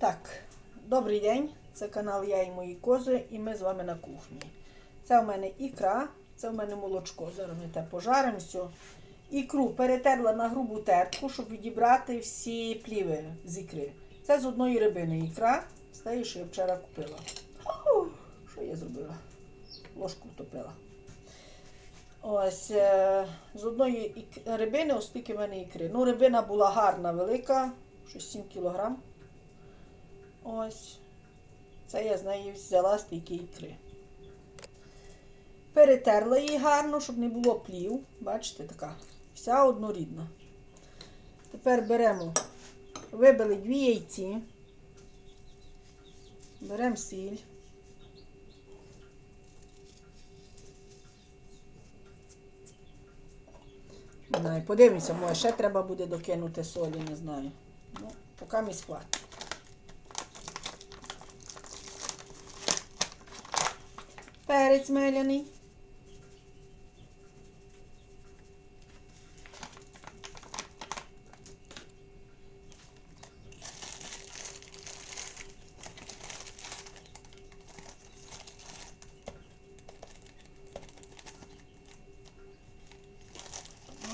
Так, добрий день. Це канал Я і мої кози, і ми з вами на кухні. Це в мене ікра, це в мене молочко. Зараз ми те пожаримо все. Ікру перетерла на грубу тертку, щоб відібрати всі пліви з ікри. Це з одної рибини ікра, з тієї, що я вчора купила. Ух, Що я зробила? Ложку втопила. Ось е, з одної рибини, ось скільки в мене ікри. Ну, рибина була гарна, велика, щось 7 кілограм. Ось. Це я з неї взяла стільки ікри. Перетерла її гарно, щоб не було плів. Бачите, така. Вся однорідна. Тепер беремо, вибили дві яйці. Беремо сіль. Не знаю, подивимося, може, ще треба буде докинути солі, не знаю. Ну, поки мій хватить. Перець меляний.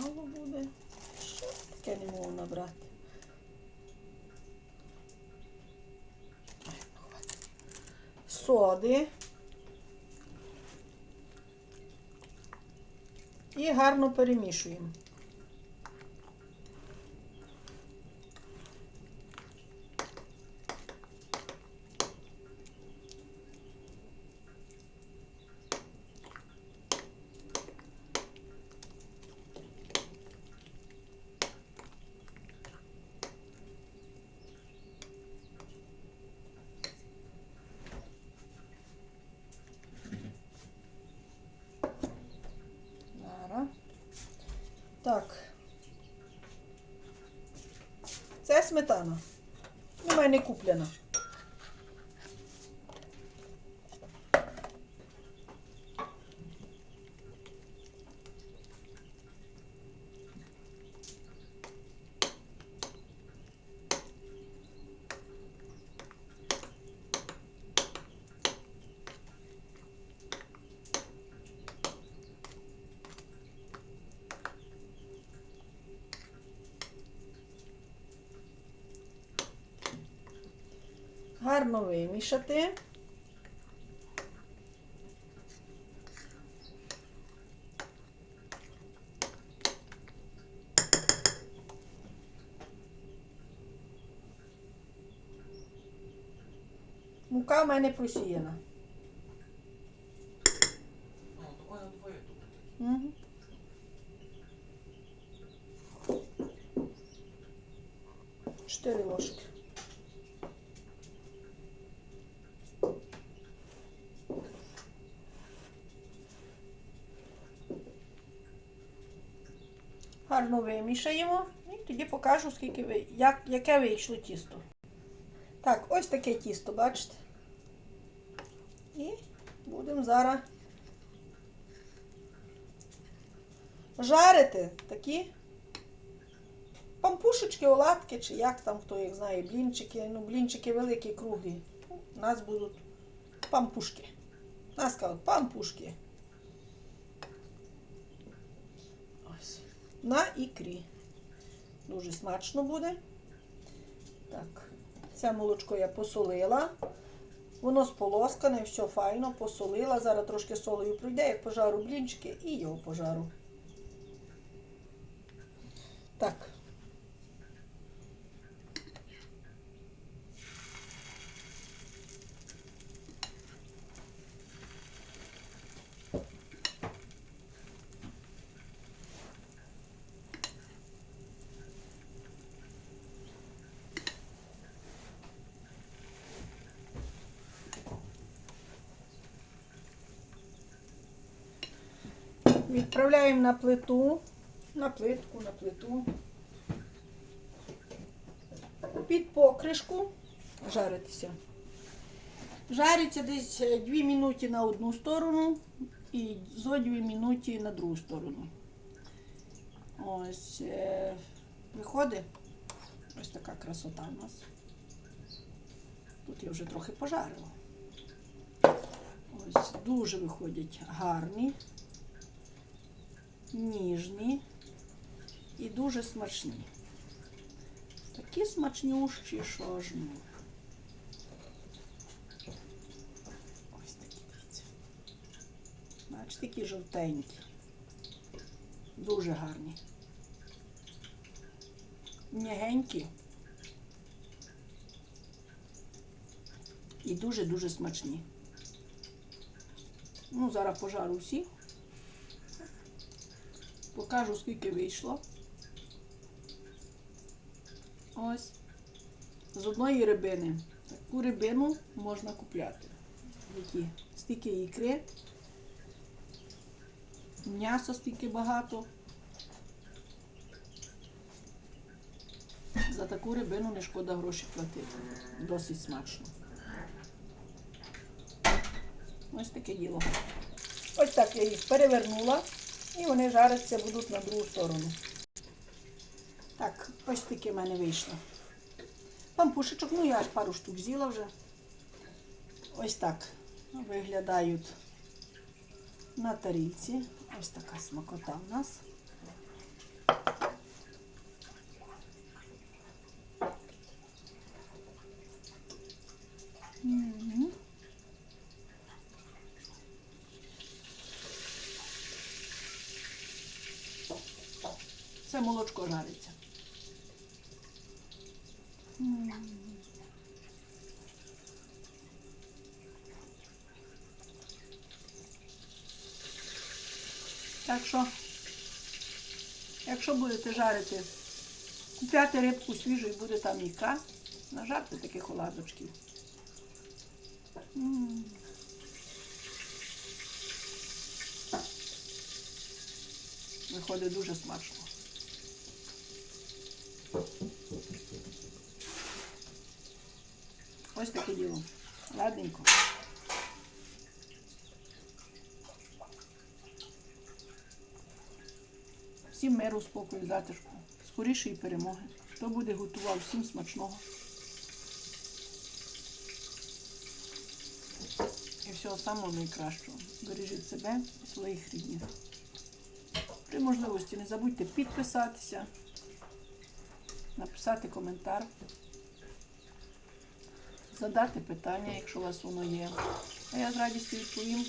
Мало буде. Що таке не І гарно перемішуємо. Зараз. Так. Це сметана. У мене куплена. Гарно вимішати. Мука в мене просіяна. Угу. Чотири ложки. Гарно вимішаємо і тоді покажу, скільки як, яке вийшло тісто. Так, ось таке тісто, бачите? І будемо зараз жарити такі пампушечки, оладки, чи як там хто їх знає, блінчики. Ну, блінчики великі, круглі. У нас будуть пампушки. Нас кажуть пампушки. Ось. На ікрі. Дуже смачно буде. Так, це молочко я посолила. Воно сполоскане, все файно, посолила. Зараз трошки солою пройде, як пожару блінчики і його пожару. Так. Відправляємо на плиту, на плитку, на плиту. Під покришку жаритися. Жариться десь 2 минути на одну сторону і зо 2 минути на другу сторону. Ось е, виходить ось така красота у нас. Тут я вже трохи пожарила. Ось дуже виходять гарні, ніжні і дуже смачні. Такі смачнющі, що ж ну. Ось такі дивіться. Бачите, такі жовтенькі. Дуже гарні. М'ягенькі. І дуже-дуже смачні. Ну, зараз пожару всі. Покажу, скільки вийшло. Ось. З одної рибини. Таку рибину можна купляти. Які? Стільки ікри. М'яса стільки багато. За таку рибину не шкода гроші платити. Досить смачно. Ось таке діло. Ось так я їх перевернула і вони жаряться будуть на другу сторону. Так, ось таке в мене вийшло. Пампушечок, ну я аж пару штук з'їла вже. Ось так виглядають на тарілці. Ось така смакота в нас. Мгм. Це молочко жариться. Так що, якщо будете жарити, купляти рибку свіжу і буде там ікра, нажарте таких оладочків. Виходить дуже смачно. Ось таке діло. Ладненько. Всім миру, спокою, затишку, скорішої перемоги. Хто буде готував, всім смачного. І всього самого найкращого. Бережіть себе і своїх рідних. При можливості не забудьте підписатися, написати коментар, задати питання, якщо у вас воно є. А я з радістю відповім.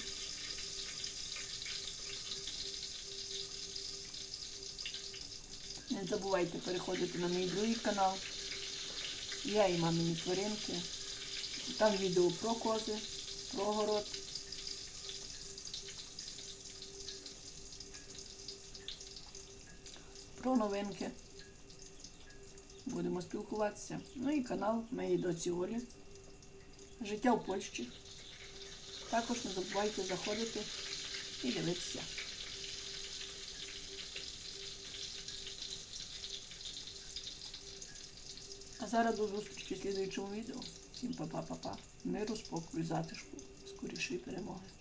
Не забувайте переходити на мій другий канал. Я і мамині тваринки. Там відео про кози, про город. Про новинки. Будемо спілкуватися. Ну і канал моєї доці Олі. Життя в Польщі. Також не забувайте заходити і дивитися. А зараз до зустрічі в слідуючому відео. Всім па-па-па-па. Миру, спокою, затишку, скорішої перемоги.